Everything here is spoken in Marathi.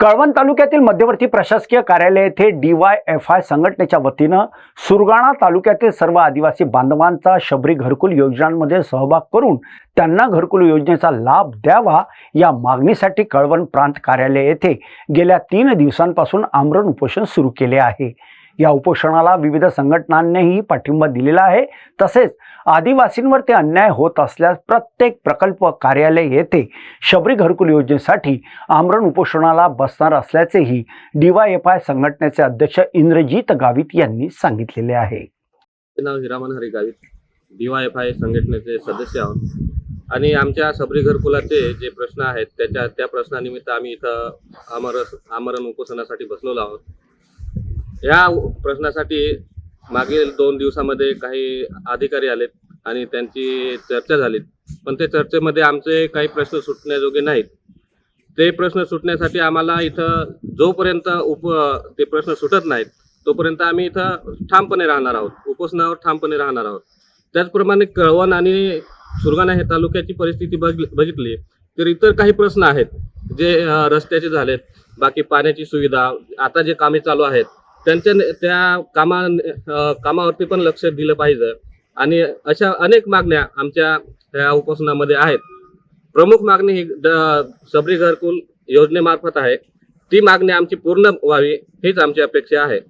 कळवण तालुक्यातील मध्यवर्ती प्रशासकीय कार्यालय येथे डी वाय एफ आय संघटनेच्या वतीनं सुरगाणा तालुक्यातील सर्व आदिवासी बांधवांचा शबरी घरकुल योजनांमध्ये सहभाग करून त्यांना घरकुल योजनेचा लाभ द्यावा या मागणीसाठी कळवण प्रांत कार्यालय येथे गेल्या तीन दिवसांपासून आमरण उपोषण सुरू केले आहे. या उपोषणाला विविध संघटनांनीही पाठिंबा दिलेला आहे. तसेच आदिवासींवर ते अन्याय होत असल्यास प्रत्येक प्रकल्प कार्यालय येथे शबरी घरकुल योजनेसाठी आमरण उपोषणाला बसणार असल्याचेही डीवायएफआय संघटनेचे अध्यक्ष इंद्रजीत गावित यांनी सांगितलेले आहे. नाव हिरामन हरी गावित एफ आय संघटनेचे सदस्य आहोत. आणि आमच्या सबरी घरकुलाचे जे प्रश्न आहेत त्याच्या त्या प्रश्नानिमित्त आम्ही इथं आमर आमरण उपोषणासाठी बसलेलो आहोत. या प्रश्नासाठी मागील दोन दिवसामध्ये काही अधिकारी आलेत आणि त्यांची चर्चा झाली पण त्या चर्चेमध्ये आमचे काही प्रश्न सुटण्याजोगे नाहीत. ते प्रश्न सुटण्यासाठी आम्हाला इथं जोपर्यंत उप ते प्रश्न सुटत नाहीत तोपर्यंत आम्ही इथं ठामपणे राहणार आहोत. उपोषणावर ठामपणे राहणार आहोत. त्याचप्रमाणे कळवण आणि सुरगाणा हे तालुक्याची परिस्थिती बघितली तर इतर काही प्रश्न आहेत जे रस्त्याचे झालेत. बाकी पाण्याची सुविधा आता जे कामे चालू आहेत त्यांच्या त्या कामा कामावरती पण लक्ष दिलं पाहिजे. आणि अशा अनेक मागण्या आमच्या या उपोषणामध्ये आहेत. प्रमुख मागणी ही द- सबरी घरकुल योजनेमार्फत आहे. ती मागणी आमची पूर्ण व्हावी हीच आमची अपेक्षा आहे.